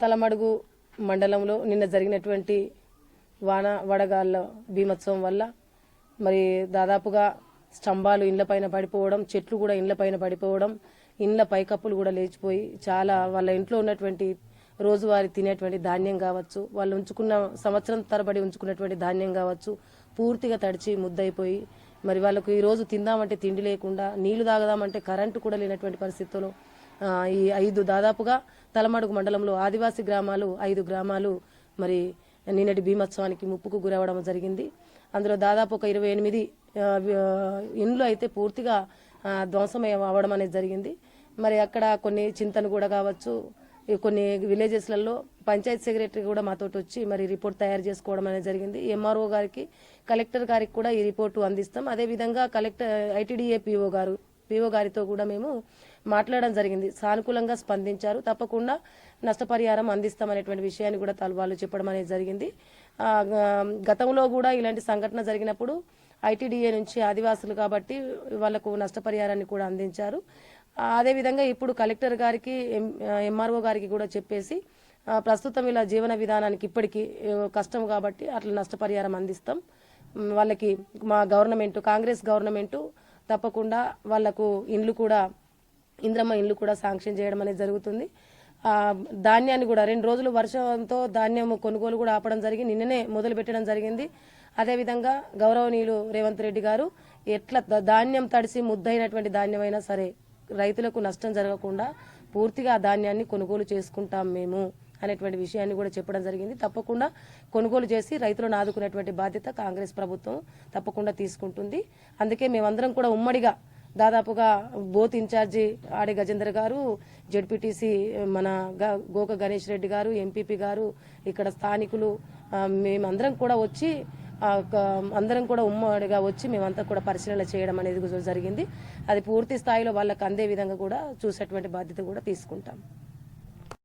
తలమడుగు మండలంలో నిన్న జరిగినటువంటి వాన వడగాళ్ళ భీమోత్సవం వల్ల మరి దాదాపుగా స్తంభాలు ఇండ్లపైన పడిపోవడం చెట్లు కూడా ఇండ్లపైన పడిపోవడం ఇండ్ల పైకప్పులు కూడా లేచిపోయి చాలా వాళ్ళ ఇంట్లో ఉన్నటువంటి రోజువారీ తినేటువంటి ధాన్యం కావచ్చు వాళ్ళు ఉంచుకున్న సంవత్సరం తరబడి ఉంచుకున్నటువంటి ధాన్యం కావచ్చు పూర్తిగా తడిచి ముద్దయిపోయి మరి వాళ్ళకు ఈరోజు తిందామంటే తిండి లేకుండా నీళ్ళు తాగదామంటే కరెంటు కూడా లేనటువంటి పరిస్థితుల్లో ఈ ఐదు దాదాపుగా తలమడుగు మండలంలో ఆదివాసీ గ్రామాలు ఐదు గ్రామాలు మరి నిన్నటి భీమోత్సవానికి ముప్పుకు గురవడం జరిగింది. అందులో దాదాపు ఒక ఇరవై ఎనిమిది ఇండ్లు అయితే పూర్తిగా ఆ, ధ్వంసమై అవ్వడం అనేది జరిగింది. మరి అక్కడ కొన్ని చింతలు కూడా కావచ్చు ఈ కొన్ని విలేజెస్లలో పంచాయత్ సెక్రటరీ కూడా మాతోటి వచ్చి మరి రిపోర్ట్ తయారు చేసుకోవడం అనేది జరిగింది. ఎంఆర్ఓ గారికి కలెక్టర్ గారికి కూడా ఈ రిపోర్టు అందిస్తాం. అదేవిధంగా collector ITDA PO garu PO గారితో కూడా మేము మాట్లాడడం జరిగింది. సానుకూలంగా స్పందించారు. తప్పకుండా నష్టపరిహారం అందిస్తామనేటువంటి విషయాన్ని కూడా తల- వాళ్ళు చెప్పడం అనేది జరిగింది. గతంలో కూడా ఇలాంటి సంఘటన జరిగినప్పుడు ఐటీడీఏ నుంచి ఆదివాసులు కాబట్టి వాళ్ళకు నష్టపరిహారాన్ని కూడా అందించారు. అదేవిధంగా ఇప్పుడు కలెక్టర్ గారికి ఎంఆర్ఓ గారికి కూడా చెప్పేసి ప్రస్తుతం ఇలా జీవన విధానానికి ఇప్పటికీ కష్టం కాబట్టి అట్లా నష్టపరిహారం అందిస్తాం. వాళ్ళకి మా గవర్నమెంట్ కాంగ్రెస్ గవర్నమెంట్ తప్పకుండా వాళ్ళకు ఇండ్లు కూడా ఇంద్రమ్మ ఇండ్లు కూడా శాంక్షన్ చేయడం అనేది జరుగుతుంది. ధాన్యాన్ని కూడా రెండు రోజులు వర్షంతో ధాన్యం కొనుగోలు కూడా ఆపడం జరిగింది నిన్ననే మొదలు పెట్టడం జరిగింది. అదేవిధంగా గౌరవనీయులు రేవంత్ రెడ్డి గారు ఎట్లా ధాన్యం తడిసి ముద్దయినటువంటి ధాన్యమైనా సరే రైతులకు నష్టం జరగకుండా పూర్తిగా ఆ ధాన్యాన్ని కొనుగోలు చేసుకుంటాం మేము. అనేటువంటి విషయాన్ని కూడా చెప్పడం జరిగింది. తప్పకుండా కొనుగోలు చేసి రైతులను ఆదుకునేటువంటి బాధ్యత కాంగ్రెస్ ప్రభుత్వం తప్పకుండా తీసుకుంటుంది. అందుకే మేమందరం కూడా ఉమ్మడిగా దాదాపుగా బోత్ ఇన్ఛార్జి ఆడి గజేందర్ గారు జడ్పీటీసీ మన గ- గోక గణేష్ రెడ్డి గారు ఎంపీపీ గారు ఇక్కడ స్థానికులు మేమందరం కూడా వచ్చి అందరం కూడా ఉమ్మడిగా వచ్చి మేమంతా కూడా పరిశీలన చేయడం అనేది జరిగింది. అది పూర్తి స్థాయిలో వాళ్ళకు అందే విధంగా కూడా చూసేటువంటి బాధ్యత కూడా తీసుకుంటాం.